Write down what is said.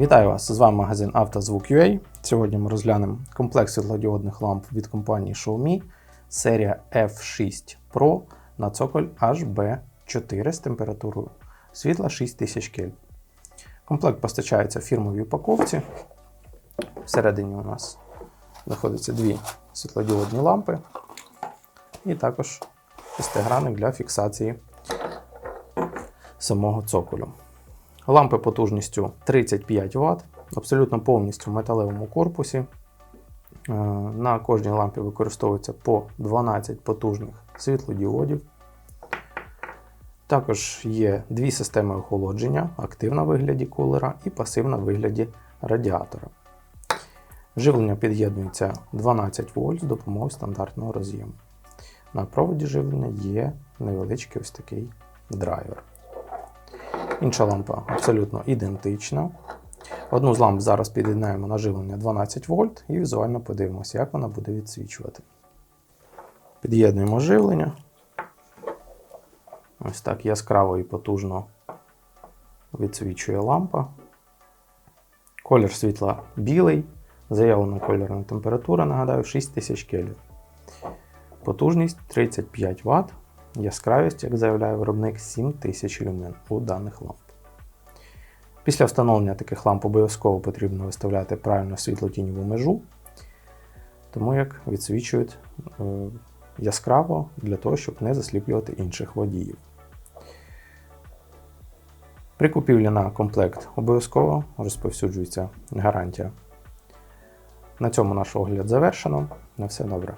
Вітаю вас! З вами магазин «Автозвук.UA». Сьогодні ми розглянемо комплекс світлодіодних ламп від компанії Xiaomi серія F6 Pro на цоколь HB4 з температурою світла 6000 кельвін. Комплект постачається в фірмовій упаковці. Всередині у нас знаходяться дві світлодіодні лампи і також шестигранник для фіксації самого цоколю. Лампи потужністю 35 Вт, абсолютно повністю в металевому корпусі. Е, На кожній лампі використовується по 12 потужних світлодіодів. Також є дві системи охолодження: активна в вигляді кулера і пасивна в вигляді радіатора. Живлення під'єднується 12 вольт з допомогою стандартного роз'єму. На проводі живлення є невеличкий ось такий драйвер. Інша лампа абсолютно ідентична. Одну з ламп зараз під'єднаємо на живлення 12 вольт і візуально подивимося, як вона буде відсвічувати. Під'єднуємо живлення. Ось так яскраво і потужно відсвічує лампа. Колір світла білий. Заявлена кольорна температура, нагадаю, 6000 кельвін. Потужність 35 Вт. Яскравість, як заявляє виробник, 7000 люмен у даних ламп. Після встановлення таких ламп обов'язково потрібно виставляти правильно світлотіньову межу, тому як відсвічують е, яскраво для того, щоб не засліплювати інших водіїв. При купівлі на комплект обов'язково розповсюджується гарантія. На цьому наш огляд завершено. На все добре.